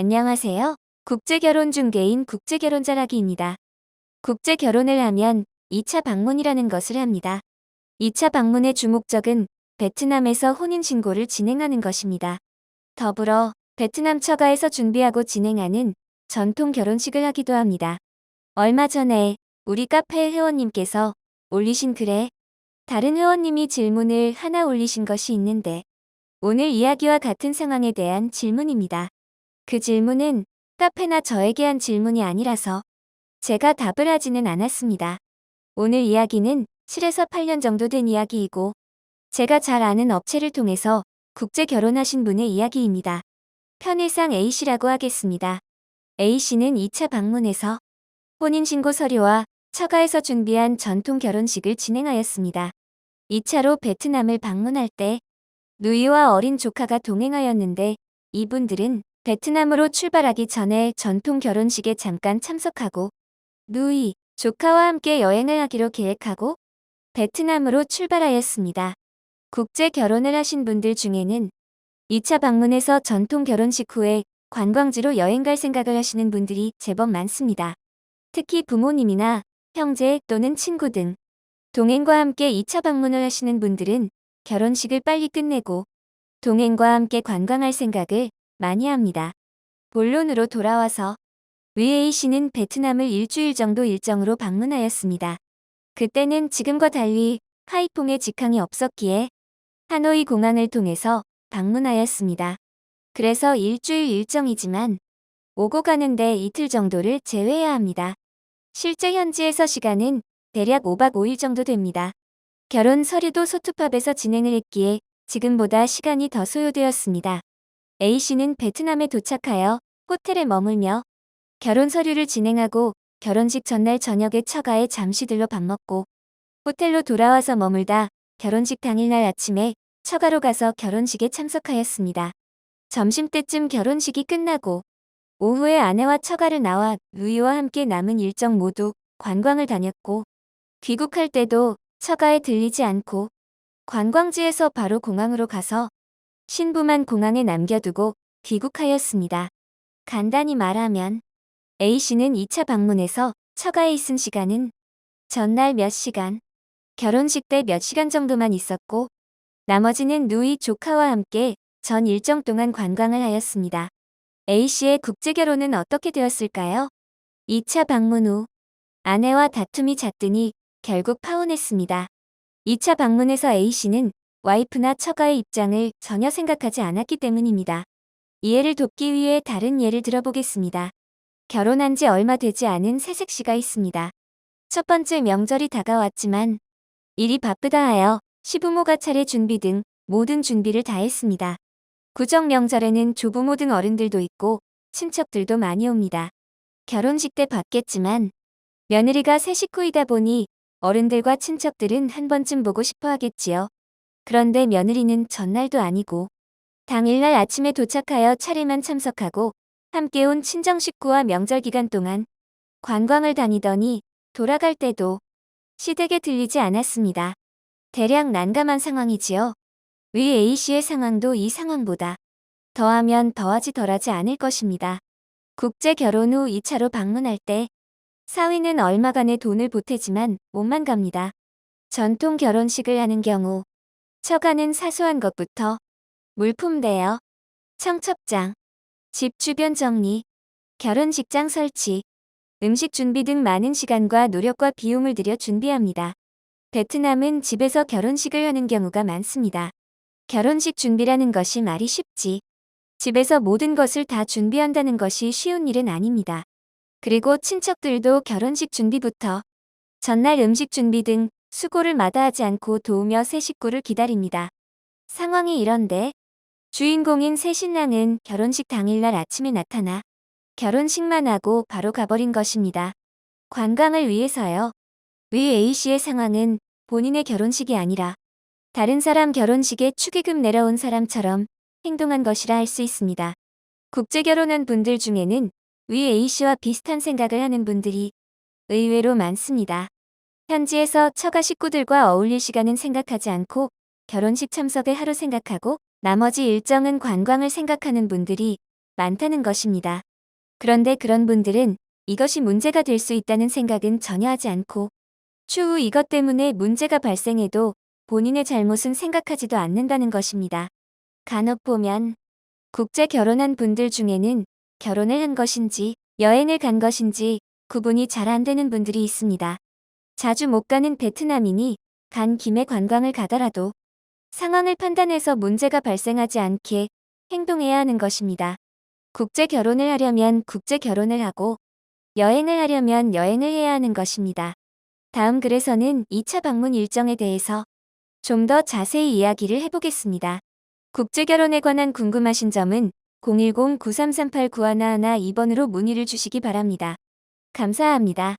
안녕하세요. 국제결혼 중개인 국제결혼자라기입니다. 국제결혼을 하면 2차 방문이라는 것을 합니다. 2차 방문의 주목적은 베트남에서 혼인신고를 진행하는 것입니다. 더불어 베트남 처가에서 준비하고 진행하는 전통 결혼식을 하기도 합니다. 얼마 전에 우리 카페 회원님께서 올리신 글에 다른 회원님이 질문을 하나 올리신 것이 있는데 오늘 이야기와 같은 상황에 대한 질문입니다. 그 질문은 카페나 저에게 한 질문이 아니라서 제가 답을 하지는 않았습니다. 오늘 이야기는 7에서 8년 정도 된 이야기이고 제가 잘 아는 업체를 통해서 국제 결혼하신 분의 이야기입니다. 편의상 A씨라고 하겠습니다. A씨는 2차 방문에서 혼인신고 서류와 처가에서 준비한 전통 결혼식을 진행하였습니다. 2차로 베트남을 방문할 때 누이와 어린 조카가 동행하였는데 이분들은 베트남으로 출발하기 전에 전통 결혼식에 잠깐 참석하고 누이, 조카와 함께 여행을 하기로 계획하고 베트남으로 출발하였습니다. 국제 결혼을 하신 분들 중에는 2차 방문에서 전통 결혼식 후에 관광지로 여행 갈 생각을 하시는 분들이 제법 많습니다. 특히 부모님이나 형제 또는 친구 등 동행과 함께 2차 방문을 하시는 분들은 결혼식을 빨리 끝내고 동행과 함께 관광할 생각을 많이 합니다. 본론으로 돌아와서 위에이 씨는 베트남을 일주일 정도 일정으로 방문하였습니다. 그때는 지금과 달리 하이퐁에 직항이 없었기에 하노이 공항을 통해서 방문하였습니다. 그래서 일주일 일정이지만 오고 가는데 이틀 정도를 제외해야 합니다. 실제 현지에서 시간은 대략 5박 5일 정도 됩니다. 결혼 서류도 소투팝에서 진행을 했기에 지금보다 시간이 더 소요되었습니다. A씨는 베트남에 도착하여 호텔에 머물며 결혼 서류를 진행하고 결혼식 전날 저녁에 처가에 잠시 들러 밥 먹고 호텔로 돌아와서 머물다 결혼식 당일날 아침에 처가로 가서 결혼식에 참석하였습니다. 점심때쯤 결혼식이 끝나고 오후에 아내와 처가를 나와 루이와 함께 남은 일정 모두 관광을 다녔고 귀국할 때도 처가에 들리지 않고 관광지에서 바로 공항으로 가서 신부만 공항에 남겨두고 귀국하였습니다. 간단히 말하면 A씨는 2차 방문에서 처가에 있은 시간은 전날 몇 시간, 결혼식 때 몇 시간 정도만 있었고 나머지는 누이 조카와 함께 전 일정 동안 관광을 하였습니다. A씨의 국제결혼은 어떻게 되었을까요? 2차 방문 후 아내와 다툼이 잦더니 결국 파혼했습니다. 2차 방문에서 A씨는 와이프나 처가의 입장을 전혀 생각하지 않았기 때문입니다. 이해를 돕기 위해 다른 예를 들어보겠습니다. 결혼한 지 얼마 되지 않은 새색 씨가 있습니다. 첫 번째 명절이 다가왔지만 일이 바쁘다 하여 시부모가 차례 준비 등 모든 준비를 다 했습니다. 구정 명절에는 조부모 등 어른들도 있고 친척들도 많이 옵니다. 결혼식 때 봤겠지만 며느리가 새 식구이다 보니 어른들과 친척들은 한 번쯤 보고 싶어 하겠지요. 그런데 며느리는 전날도 아니고 당일날 아침에 도착하여 차례만 참석하고 함께 온 친정 식구와 명절 기간 동안 관광을 다니더니 돌아갈 때도 시댁에 들리지 않았습니다. 대략 난감한 상황이지요. 위 A씨의 상황도 이 상황보다 더하면 더하지 덜하지 않을 것입니다. 국제 결혼 후 2차로 방문할 때 사위는 얼마간의 돈을 보태지만 몸만 갑니다. 전통 결혼식을 하는 경우 처가는 사소한 것부터 물품 대여, 청첩장, 집 주변 정리, 결혼식장 설치, 음식 준비 등 많은 시간과 노력과 비용을 들여 준비합니다. 베트남은 집에서 결혼식을 하는 경우가 많습니다. 결혼식 준비라는 것이 말이 쉽지. 집에서 모든 것을 다 준비한다는 것이 쉬운 일은 아닙니다. 그리고 친척들도 결혼식 준비부터 전날 음식 준비 등 수고를 마다하지 않고 도우며 새 식구를 기다립니다. 상황이 이런데 주인공인 새 신랑은 결혼식 당일날 아침에 나타나 결혼식만 하고 바로 가버린 것입니다. 관광을 위해서요. 위 A씨의 상황은 본인의 결혼식이 아니라 다른 사람 결혼식에 축의금 내려온 사람처럼 행동한 것이라 할 수 있습니다. 국제 결혼한 분들 중에는 위 A씨와 비슷한 생각을 하는 분들이 의외로 많습니다. 현지에서 처가 식구들과 어울릴 시간은 생각하지 않고 결혼식 참석을 하루 생각하고 나머지 일정은 관광을 생각하는 분들이 많다는 것입니다. 그런데 그런 분들은 이것이 문제가 될 수 있다는 생각은 전혀 하지 않고 추후 이것 때문에 문제가 발생해도 본인의 잘못은 생각하지도 않는다는 것입니다. 간혹 보면 국제 결혼한 분들 중에는 결혼을 한 것인지 여행을 간 것인지 구분이 잘 안 되는 분들이 있습니다. 자주 못 가는 베트남인이 간 김에 관광을 가더라도 상황을 판단해서 문제가 발생하지 않게 행동해야 하는 것입니다. 국제 결혼을 하려면 국제 결혼을 하고 여행을 하려면 여행을 해야 하는 것입니다. 다음 글에서는 2차 방문 일정에 대해서 좀 더 자세히 이야기를 해보겠습니다. 국제 결혼에 관한 궁금하신 점은 010-9338-9111 2번으로 문의를 주시기 바랍니다. 감사합니다.